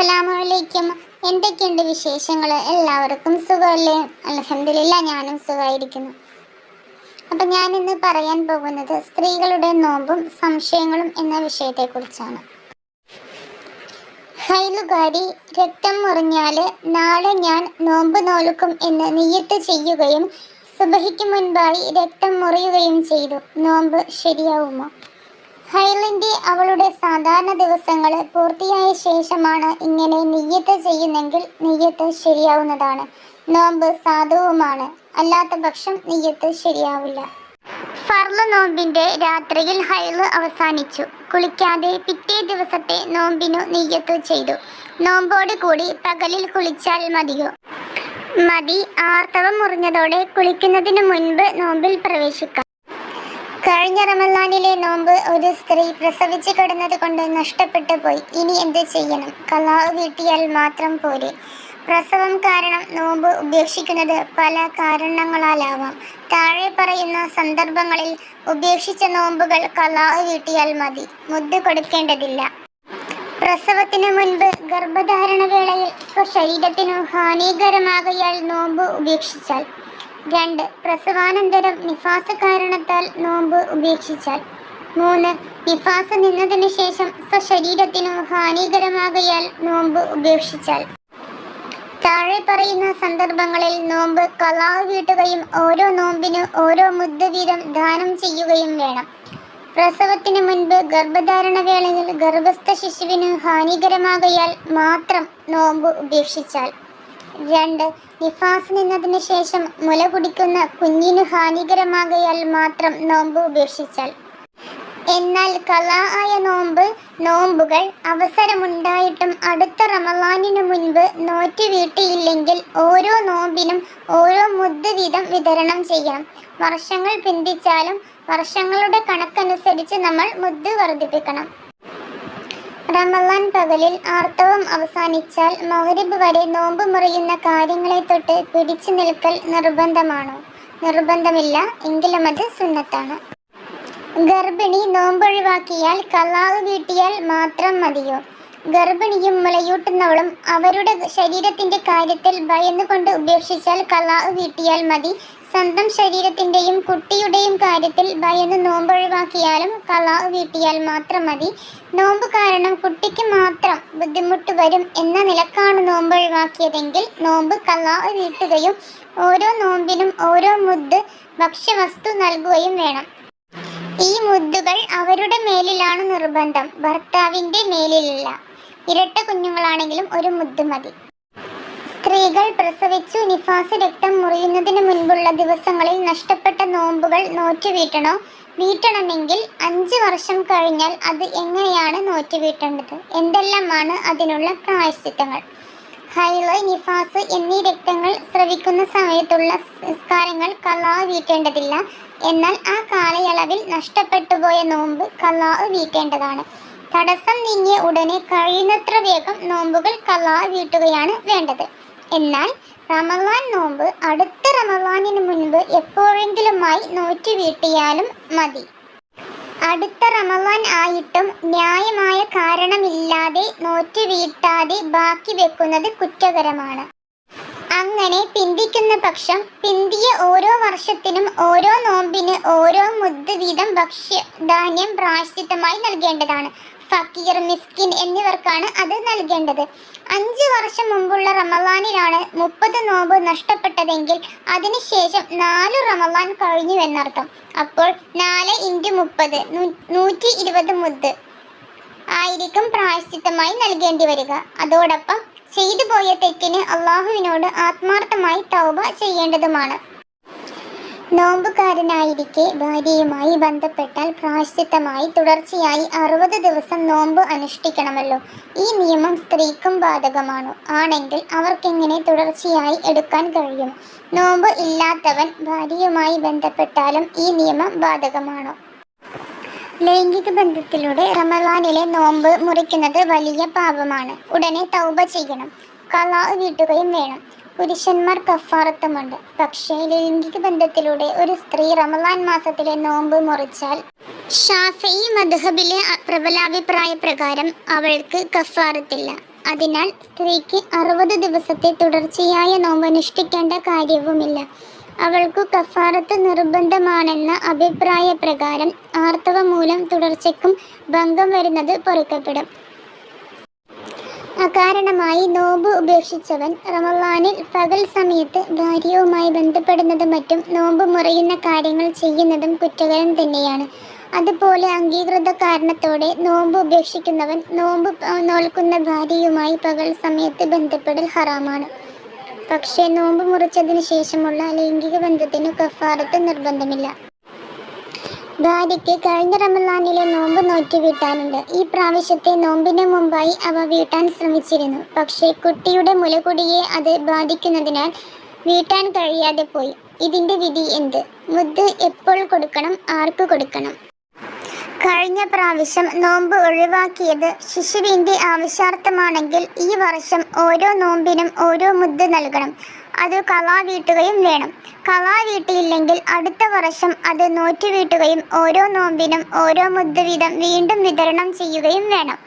അസ്സലാമലൈക്കും. എന്തൊക്കെയുണ്ട് വിശേഷങ്ങൾ എല്ലാവർക്കും സുഖമല്ലേ? അലഹമില്ല ഞാനും സുഖമായിരിക്കുന്നു. അപ്പം ഞാൻ ഇന്ന് പറയാൻ പോകുന്നത് സ്ത്രീകളുടെ നോമ്പും സംശയങ്ങളും എന്ന വിഷയത്തെക്കുറിച്ചാണ്. ഹൈലുകാരി രക്തം മുറിഞ്ഞാൽ നാളെ ഞാൻ നോമ്പ് നോൽക്കും എന്ന് നിയ്യത്ത് ചെയ്യുകയും സുബഹിക്ക് മുൻപായി രക്തം മുറിയുകയും ചെയ്തു. നോമ്പ് ശരിയാവുമോ? ഹൈലിന്റെ അവളുടെ സാധാരണ ദിവസങ്ങൾ പൂർത്തിയായ ശേഷമാണ് ഇങ്ങനെ നെയ്യത്ത് ചെയ്യുന്നെങ്കിൽ നെയ്യത്ത് ശരിയാവുന്നതാണ്. നോമ്പ് സാധുവുമാണ്. അല്ലാത്ത പക്ഷം നെയ്യത്ത് ശരിയാവില്ല. ഫർൾ നോമ്പിന്റെ രാത്രിയിൽ ഹൈൽ അവസാനിച്ചു. കുളിക്കാതെ പിറ്റേ ദിവസത്തെ നോമ്പിനു നെയ്യത്ത് ചെയ്തു. നോമ്പോട് കൂടി പകലിൽ കുളിച്ചാൽ മതിയോ? മതി. ആർത്തവം മുറിഞ്ഞതോടെ കുളിക്കുന്നതിന് മുൻപ് നോമ്പിൽ പ്രവേശിക്കാം. കഴിഞ്ഞ റമലാനിലെ നോമ്പ് ഒരു സ്ത്രീ പ്രസവിച്ചു കിടന്നത് കൊണ്ട് നഷ്ടപ്പെട്ടു പോയി. ഇനി എന്ത് ചെയ്യണം? കലാവ് വീട്ടിയാൽ മാത്രം പോരെ. പ്രസവം കാരണം നോമ്പ് ഉപേക്ഷിക്കുന്നത് പല കാരണങ്ങളാലാവാം. താഴെ പറയുന്ന സന്ദർഭങ്ങളിൽ ഉപേക്ഷിച്ച നോമ്പുകൾ കലാവ് വീട്ടിയാൽ മതി. മുദ്ദ് കൊടുക്കേണ്ടതില്ല. പ്രസവത്തിനു മുൻപ് ഗർഭധാരണ വേളയിൽ ശരീരത്തിനു ഹാനികരമാകയാൽ നോമ്പ് ഉപേക്ഷിച്ചാൽ രണ്ട് പ്രസവാനന്തരം നിഫാസ് കാരണത്താൽ നോമ്പ് ഉപേക്ഷിച്ചാൽ. മൂന്ന് നിഫാസ് നിന്നതിനു ശേഷം സ്വശരീരത്തിനു ഹാനികരമാകയാൽ നോമ്പ് ഉപേക്ഷിച്ചാൽ. താഴെ പറയുന്ന സന്ദർഭങ്ങളിൽ നോമ്പ് കലാവ് വീട്ടുകയും ഓരോ നോമ്പിന് ഓരോ മുദ്ദ വീതം ദാനം ചെയ്യുകയും വേണം. പ്രസവത്തിന് മുൻപ് ഗർഭധാരണ വേളയിൽ ഗർഭസ്ഥ ശിശുവിന് ഹാനികരമാകയാൽ മാത്രം നോമ്പ് ഉപേക്ഷിച്ചാൽ. രണ്ട് നിഫാസ് നിന്നതിന് ശേഷം മുല കുടിക്കുന്ന കുഞ്ഞിന് ഹാനികരമാകയാൽ മാത്രം നോമ്പ് ഉപേക്ഷിച്ചാൽ. എന്നാൽ കലാ ആയ നോമ്പ് നോമ്പുകൾ അവസരമുണ്ടായിട്ടും അടുത്ത റമലാനിനു മുൻപ് നോറ്റ് വീട്ടിയില്ലെങ്കിൽ ഓരോ നോമ്പിനും ഓരോ മുദ്ദ വീതം വിതരണം ചെയ്യണം വർഷങ്ങൾ പിന്തിച്ചാലും വർഷങ്ങളുടെ കണക്കനുസരിച്ച് നമ്മൾ മുദ്ദ് വർദ്ധിപ്പിക്കണം. റമലാൻ പകലിൽ ആർത്തവം അവസാനിച്ചാൽ മഹരിബ് വരെ നോമ്പ് മുറിയുന്ന കാര്യങ്ങളെ തൊട്ട് പിടിച്ചു നിൽക്കൽ നിർബന്ധമാണോ? നിർബന്ധമില്ല എങ്കിലും അത് സുന്നത്താണ്. ഗർഭിണി നോമ്പൊഴിവാക്കിയാൽ കലാവ് വീട്ടിയാൽ മാത്രം മതിയോ? ഗർഭിണിയും മുലയൂട്ടുന്നവളും അവരുടെ ശരീരത്തിന്റെ കാര്യത്തിൽ ഭയന്നുകൊണ്ട് ഉപേക്ഷിച്ചാൽ കലാവ് വീട്ടിയാൽ മതി സ്വന്തം ശരീരത്തിന്റെയും കുട്ടിയുടെയും കാര്യത്തിൽ ഭയന്ന് നോമ്പൊഴിവാക്കിയാലും കലാവ് വീട്ടിയാൽ മാത്രം മതി. നോമ്പ് കാരണം കുട്ടിക്ക് മാത്രം ബുദ്ധിമുട്ട് വരും എന്ന നിലക്കാണ് നോമ്പൊഴിവാക്കിയതെങ്കിൽ നോമ്പ് കലാവ് വീട്ടുകയും ഓരോ നോമ്പിനും ഓരോ മുദ്ദ് ഭക്ഷ്യവസ്തു നൽകുകയും വേണം. ഈ മുദ്ദുകൾ അവരുടെ മേലിലാണ് നിർബന്ധം. ഭർത്താവിന്റെ മേലിലല്ല. ഇരട്ട കുഞ്ഞുങ്ങളാണെങ്കിലും ഒരു മുദ്ദ് മതി. സ്ത്രീകൾ പ്രസവിച്ചു നിഫാസ് രക്തം മുറിയുന്നതിന് മുൻപുള്ള ദിവസങ്ങളിൽ നഷ്ടപ്പെട്ട നോമ്പുകൾ നോറ്റുവീട്ടണോ? വീട്ടണമെങ്കിൽ അഞ്ച് വർഷം കഴിഞ്ഞാൽ അത് എങ്ങനെയാണ് നോറ്റുവീട്ടേണ്ടത്? എന്തെല്ലാമാണ് അതിനുള്ള പ്രായശ്ചിത്തങ്ങൾ? ഹൈൾ നിഫാസ് എന്നീ രക്തങ്ങൾ സ്രവിക്കുന്ന സമയത്തുള്ള സംസ്കാരങ്ങൾ കലാ വീട്ടേണ്ടതില്ല. എന്നാൽ ആ കാലയളവിൽ നഷ്ടപ്പെട്ടുപോയ നോമ്പ് കലാ വീട്ടേണ്ടതാണ്. തടസ്സം നീങ്ങിയ ഉടനെ കഴിയുന്നത്ര വേഗം നോമ്പുകൾ കലാ വീട്ടുകയാണ് വേണ്ടത്. എന്നാൽ റമലാൻ നോമ്പ് അടുത്ത റമലാനിന് മുൻപ് എപ്പോഴെങ്കിലുമായി നോറ്റു വീട്ടിയാലും മതി. അടുത്ത റമലാൻ ആയിട്ടും ന്യായമായ കാരണമില്ലാതെ നോറ്റു വീട്ടാതെ ബാക്കി വെക്കുന്നത് കുറ്റകരമാണ്. അങ്ങനെ പിന്തിക്കുന്ന പക്ഷം പിന്തിയ ഓരോ വർഷത്തിനും ഓരോ നോമ്പിന് ഓരോ മുദ്ദ വീതം ഭക്ഷ്യധാന്യം പ്രായശ്ചിത്തമായി നൽകേണ്ടതാണ്. ഫക്കീർ മിസ്കിൻ എന്നിവർക്കാണ് അത് നൽകേണ്ടത്. അഞ്ച് വർഷം മുമ്പുള്ള റമവാനിലാണ് മുപ്പത് നോമ്പ് നഷ്ടപ്പെട്ടതെങ്കിൽ അതിനുശേഷം നാല് റമലാൻ കഴിഞ്ഞുവെന്നർത്ഥം അപ്പോൾ നാല് ഇന്റു മുപ്പത് നൂറ്റി ഇരുപത് മുത്ത് ആയിരിക്കും പ്രായശ്ചിത്തമായി നൽകേണ്ടി വരിക. അതോടൊപ്പം ചെയ്തു പോയ തെറ്റിന് അള്ളാഹുവിനോട് ആത്മാർത്ഥമായി തൗബ ചെയ്യേണ്ടതുമാണ്. നോമ്പുകാരനായിരിക്കെ ഭാര്യയുമായി ബന്ധപ്പെട്ടാൽ പ്രായശ്ചിത്തമായി തുടർച്ചയായി അറുപത് ദിവസം നോമ്പ് അനുഷ്ഠിക്കണമല്ലോ. ഈ നിയമം സ്ത്രീക്കും ബാധകമാണോ? ആണെങ്കിൽ അവർക്കെങ്ങനെ തുടർച്ചയായി എടുക്കാൻ കഴിയും? നോമ്പ് ഇല്ലാത്തവൻ ഭാര്യയുമായി ബന്ധപ്പെട്ടാലും ഈ നിയമം ബാധകമാണോ? ലൈംഗിക ബന്ധത്തിലൂടെ റമദാനിലെ നോമ്പ് മുറിക്കുന്നത് വലിയ പാപമാണ്. ഉടനെ തൗബ ചെയ്യണം. കലാ വീട്ടുകയും വേണം. പുരുഷന്മാർ കഫാറത്തുമുണ്ട്. പക്ഷേ ലൈംഗിക ബന്ധത്തിലൂടെ ഒരു സ്ത്രീ റമദാൻ മാസത്തിലെ നോമ്പ് മുറിച്ചാൽ ഷാഫി മധുഹബിലെ പ്രബലാഭിപ്രായ പ്രകാരം അവൾക്ക് കഫാറത്തില്ല. അതിനാൽ സ്ത്രീക്ക് അറുപത് ദിവസത്തെ തുടർച്ചയായ നോമ്പ് അനുഷ്ഠിക്കേണ്ട കാര്യവുമില്ല. അവൾക്കു കഫാറത്ത് നിർബന്ധമാണെന്ന അഭിപ്രായ പ്രകാരം ആർത്തവ മൂലം തുടർച്ചയ്ക്കും ഭംഗം വരുന്നത് പൊറുക്കപ്പെടും. അകാരണമായി നോമ്പ് ഉപേക്ഷിച്ചവൻ റമളാനിൽ പകൽ സമയത്ത് ഭാര്യയുമായി ബന്ധപ്പെടുന്നതും മറ്റും നോമ്പ് മുറിയുന്ന കാര്യങ്ങൾ ചെയ്യുന്നതും കുറ്റകരം തന്നെയാണ്. അതുപോലെ അംഗീകൃത കാരണത്തോടെ നോമ്പ് ഉപേക്ഷിക്കുന്നവൻ നോമ്പ് നോൽക്കുന്ന ഭാര്യയുമായി പകൽ സമയത്ത് ബന്ധപ്പെടൽ ഹറാമാണ്. പക്ഷേ നോമ്പ് മുറിച്ചതിന് ശേഷമുള്ള ലൈംഗിക ബന്ധത്തിനു കഫാറത്ത് നിർബന്ധമില്ല. ഭാര്യയ്ക്ക് കഴിഞ്ഞ റമലാനിലെ നോമ്പ് നോറ്റ് വീട്ടാനുണ്ട്. ഈ പ്രാവശ്യത്തെ നോമ്പിന് മുമ്പായി അവ വീട്ടാൻ ശ്രമിച്ചിരുന്നു. പക്ഷേ കുട്ടിയുടെ മുലകുടിയെ അത് ബാധിക്കുന്നതിനാൽ വീട്ടാൻ കഴിയാതെ പോയി. ഇതിന്റെ വിധി എന്ത്? മുദ്ദ് എപ്പോൾ കൊടുക്കണം ആർക്ക് കൊടുക്കണം? കഴിഞ്ഞ പ്രാവശ്യം നോമ്പ് ഒഴിവാക്കിയത് ശിശുവിന്റെ ആവശ്യാർത്ഥമാണെങ്കിൽ ഈ വർഷം ഓരോ നോമ്പിനും ഓരോ മുദ്ദ് നൽകണം. അത് വീട്ടുകയും വേണം. വീട്ടിയില്ലെങ്കിൽ അടുത്ത വർഷം അത് നോറ്റു വീട്ടുകയും ഓരോ നോമ്പിനും ഓരോ മുദ്ദ വീതം വീണ്ടും വിതരണം ചെയ്യുകയും വേണം.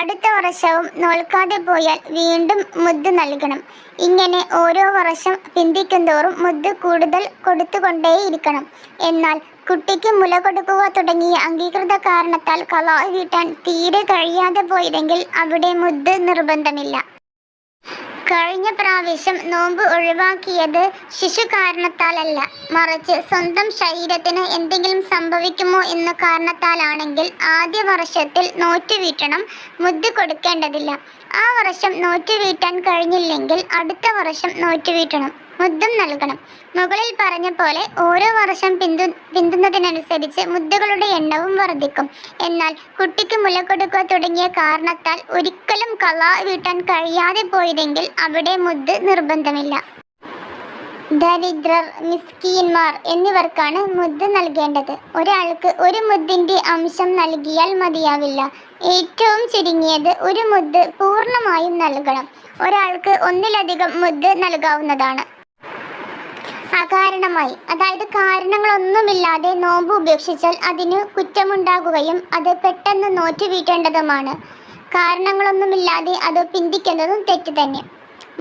അടുത്ത വർഷവും നോൽക്കാതെ പോയാൽ വീണ്ടും മുദ്ദ് നൽകണം. ഇങ്ങനെ ഓരോ വർഷം പിന്തിക്കുന്തോറും മുദ്ദ് കൂടുതൽ കൊടുത്തുകൊണ്ടേയിരിക്കണം. എന്നാൽ കുട്ടിക്ക് മുല കൊടുക്കുക തുടങ്ങിയ അംഗീകൃത കാരണത്താൽ കലാ വീട്ടാൻ തീരെ കഴിയാതെ പോയതെങ്കിൽ അവിടെ മുദ്ദ് നിർബന്ധമില്ല. കഴിഞ്ഞ പ്രാവശ്യം നോമ്പ് ഒഴിവാക്കിയത് ശിശു കാരണത്താലല്ല മറിച്ച് സ്വന്തം ശരീരത്തിന് എന്തെങ്കിലും സംഭവിക്കുമോ എന്ന കാരണത്താലാണെങ്കിൽ ആദ്യ വർഷത്തിൽ നോറ്റ് വീട്ടണം മുദ്ദ് കൊടുക്കേണ്ടതില്ല. ആ വർഷം നോറ്റ് വീട്ടാൻ കഴിഞ്ഞില്ലെങ്കിൽ അടുത്ത വർഷം നോറ്റ് വീട്ടണം മുദ്ദും നൽകണം. മുകളിൽ പറഞ്ഞ പോലെ ഓരോ വർഷം പിന്തു പിന്തുന്നതിനനുസരിച്ച് മുദ്ദകളുടെ എണ്ണവും വർദ്ധിക്കും എന്നാൽ കുട്ടിക്ക് മുല കൊടുക്കുക തുടങ്ങിയ കാരണത്താൽ ഒരിക്കലും കള വീട്ടാൻ കഴിയാതെ പോയതെങ്കിൽ അവിടെ മുദ്ദ് നിർബന്ധമില്ല. ദരിദ്രർ മിസ്കീന്മാർ എന്നിവർക്കാണ് മുദ്ദ് നൽകേണ്ടത്. ഒരാൾക്ക് ഒരു മുദ്ദിന്റെ അംശം നൽകിയാൽ മതിയാവില്ല. ഏറ്റവും ചുരുങ്ങിയത് ഒരു മുദ്ദ് പൂർണമായും നൽകണം. ഒരാൾക്ക് ഒന്നിലധികം മുദ്ദ് നൽകാവുന്നതാണ്. അകാരണമായി. അതായത് കാരണങ്ങളൊന്നുമില്ലാതെ നോമ്പ് ഉപേക്ഷിച്ചാൽ അതിന് കുറ്റമുണ്ടാകുകയും അത് പെട്ടെന്ന് നോറ്റ് വീട്ടേണ്ടതുമാണ് കാരണങ്ങളൊന്നുമില്ലാതെ അത് പിന്തിക്കുന്നതും തെറ്റ് തന്നെ.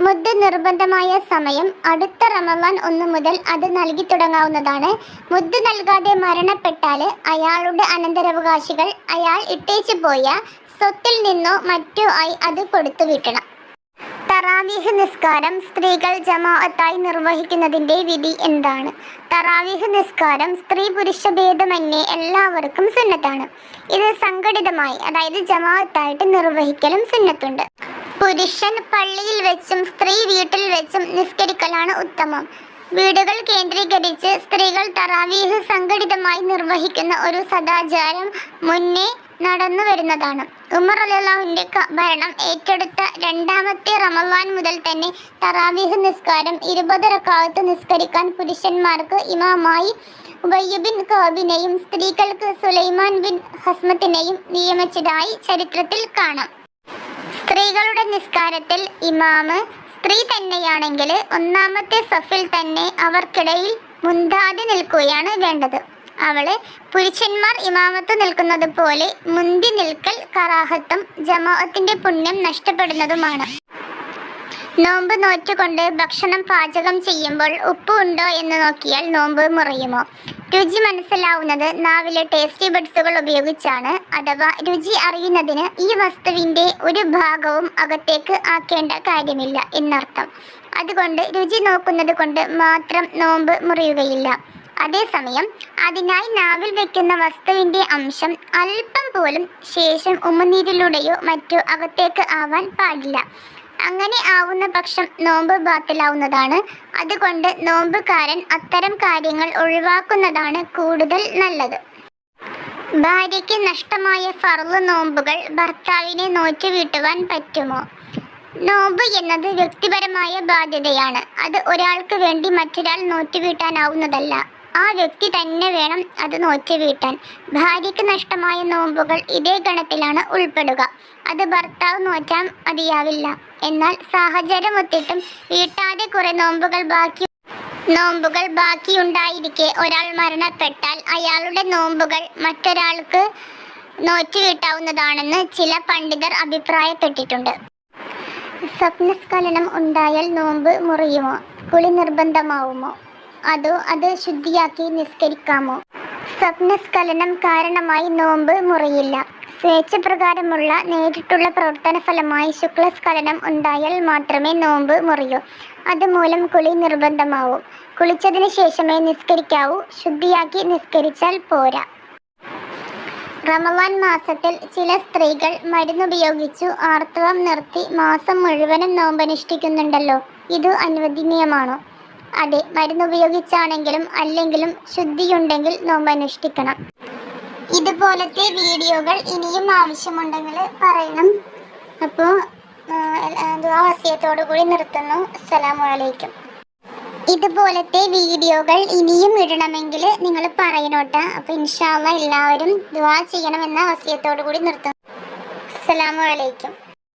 മുദ്ദ് നിർബന്ധമായ സമയം അടുത്ത റമവാൻ ഒന്ന് മുതൽ അത് നൽകി തുടങ്ങാവുന്നതാണ്. മുദ്ദ് നൽകാതെ മരണപ്പെട്ടാൽ അയാളുടെ അനന്തരാവകാശികൾ അയാൾ ഇട്ടേച്ചു പോയ സ്വത്തിൽ നിന്നോ മറ്റോ ആയി അത് കൊടുത്തു വിട്ടണം തറാവീഹ് നിസ്കാരം സ്ത്രീകൾ ജമാഅത്തായി നിർവഹിക്കുന്നതിന്റെ വിധി എന്താണ്? തറാവീഹ് നിസ്കാരം സ്ത്രീ പുരുഷ ഭേദമന്യേ എല്ലാവർക്കും സുന്നത്താണ്. ഇത് സംഘടിതമായി അതായത് ജമാഅത്തായിട്ട് നിർവഹിക്കലും സുന്നത്തുണ്ട്. പുരുഷൻ പള്ളിയിൽ വെച്ചും സ്ത്രീ വീട്ടിൽ വെച്ചും നിസ്കരിക്കലാണ് ഉത്തമം. വീടുകൾ കേന്ദ്രീകരിച്ച് സ്ത്രീകൾ തറാവീഹ് സംഘടിതമായി നിർവഹിക്കുന്ന ഒരു സദാചാരം മുന്നേ നടന്നു വരുന്നതാണ്. ഉമർ അലിള്ളാഹുവിന്റെ ഭരണം ഏറ്റെടുത്ത രണ്ടാമത്തെ റമവാൻ മുതൽ തന്നെ തറാവീഹ് നിസ്കാരം ഇരുപത് റക്കാലത്ത് നിസ്കരിക്കാൻ പുരുഷന്മാർക്ക് ഇമാമായി ഉബയ്യ ബിൻ കാബിനെയും സ്ത്രീകൾക്ക് സുലൈമാൻ ബിൻ ഹസ്മത്തിനെയും നിയമിച്ചതായി ചരിത്രത്തിൽ കാണാം. സ്ത്രീകളുടെ നിസ്കാരത്തിൽ ഇമാമ് സ്ത്രീ തന്നെയാണെങ്കിൽ ഒന്നാമത്തെ സഫിൽ തന്നെ അവർക്കിടയിൽ മുന്താതെ നിൽക്കുകയാണ് വേണ്ടത്. അവൾ പുരുഷന്മാർ ഇമാമത്ത് നിൽക്കുന്നത് പോലെ മുന്തി നിൽക്കൽ കറാഹത്തും ജമാഅത്തിന്റെ പുണ്യം നഷ്ടപ്പെടുന്നതുമാണ്. നോമ്പ് നോറ്റുകൊണ്ട് ഭക്ഷണം പാചകം ചെയ്യുമ്പോൾ ഉപ്പ് ഉണ്ടോ എന്ന് നോക്കിയാൽ നോമ്പ് മുറിയുമോ? രുചി മനസ്സിലാവുന്നത് നാവിലെ ടേസ്റ്റി ബഡ്സുകൾ ഉപയോഗിച്ചാണ് അഥവാ രുചി അറിയുന്നതിന് ഈ വസ്തുവിന്റെ ഒരു ഭാഗവും അകത്തേക്ക് ആക്കേണ്ട കാര്യമില്ല എന്നർത്ഥം. അതുകൊണ്ട് രുചി നോക്കുന്നത് കൊണ്ട് മാത്രം നോമ്പ് മുറിയുകയില്ല. അതേസമയം അതിനായി നാവിൽ വെക്കുന്ന വസ്തുവിന്റെ അംശം അല്പം പോലും ശേഷം ഉമ്മനീരിലൂടെയോ മറ്റോ അകത്തേക്ക് ആവാൻ പാടില്ല. അങ്ങനെ ആവുന്ന പക്ഷം നോമ്പ് ബാത്തിലാവുന്നതാണ്. അതുകൊണ്ട് നോമ്പുകാരൻ അത്തരം കാര്യങ്ങൾ ഒഴിവാക്കുന്നതാണ് കൂടുതൽ നല്ലത്. ഭാര്യയ്ക്ക് നഷ്ടമായ ഫർൾ നോമ്പുകൾ ഭർത്താവിനെ നോറ്റു വീട്ടുവാൻ പറ്റുമോ? നോമ്പ് എന്നത് വ്യക്തിപരമായ ബാധ്യതയാണ്. അത് ഒരാൾക്ക് വേണ്ടി മറ്റൊരാൾ നോറ്റുവീട്ടാനാവുന്നതല്ല. ആ വ്യക്തി തന്നെ വേണം അത് നോറ്റുവീട്ടാൻ ഭാര്യയ്ക്ക് നഷ്ടമായ നോമ്പുകൾ ഇതേ ഗണത്തിലാണ് ഉൾപ്പെടുക. അത് ഭർത്താവ് നോറ്റാൻ മതിയാവില്ല. എന്നാൽ സാഹചര്യം ഒത്തിട്ടും വീട്ടാതെ കുറെ നോമ്പുകൾ ബാക്കി നോമ്പുകൾ ബാക്കിയുണ്ടായിരിക്കെ. ഒരാൾ മരണപ്പെട്ടാൽ അയാളുടെ നോമ്പുകൾ മറ്റൊരാൾക്ക് നോറ്റുവീട്ടാവുന്നതാണെന്ന് ചില പണ്ഡിതർ അഭിപ്രായപ്പെട്ടിട്ടുണ്ട്. സ്വപ്നസ്ഖലനം ഉണ്ടായാൽ നോമ്പ് മുറിയുമോ? കുളി നിർബന്ധമാവുമോ? അതോ അത് ശുദ്ധിയാക്കി നിസ്കരിക്കാമോ? സ്വപ്നസ്ഖലനം കാരണമായി നോമ്പ് മുറിയില്ല. സ്വേച്ഛപ്രകാരമുള്ള നേരിട്ടുള്ള പ്രവർത്തന ഫലമായി ശുക്ലസ്ഖലനം ഉണ്ടായാൽ മാത്രമേ നോമ്പ് മുറിയൂ. അതുമൂലം കുളി നിർബന്ധമാവും. കുളിച്ചതിന് ശേഷമേ നിസ്കരിക്കാവൂ. ശുദ്ധിയാക്കി നിസ്കരിച്ചാൽ പോരാ. റമവാൻ മാസത്തിൽ ചില സ്ത്രീകൾ മരുന്നുപയോഗിച്ചു ആർത്തവം നിർത്തി മാസം മുഴുവനും നോമ്പനുഷ്ഠിക്കുന്നുണ്ടല്ലോ. ഇത് അനുവദനീയമാണോ? അതെ മരുന്നുപയോഗിച്ചാണെങ്കിലും അല്ലെങ്കിലും ശുദ്ധിയുണ്ടെങ്കിൽ നോമ്പനുഷ്ഠിക്കണം ഇതുപോലത്തെ വീഡിയോകൾ ഇനിയും ആവശ്യമുണ്ടെങ്കിൽ പറയണം. അപ്പോൾ ദുവാവസ്യത്തോടു കൂടി നിർത്തുന്നു. അസ്സലാമു അലൈക്കും. ഇതുപോലത്തെ വീഡിയോകൾ ഇനിയും ഇടണമെങ്കിൽ നിങ്ങൾ പറയണോട്ടെ. അപ്പോൾ ഇൻഷാല്ല എല്ലാവരും ദുവാ ചെയ്യണമെന്ന അവസ്യത്തോടു കൂടി നിർത്തുന്നു. അസ്സലാമു അലൈക്കും.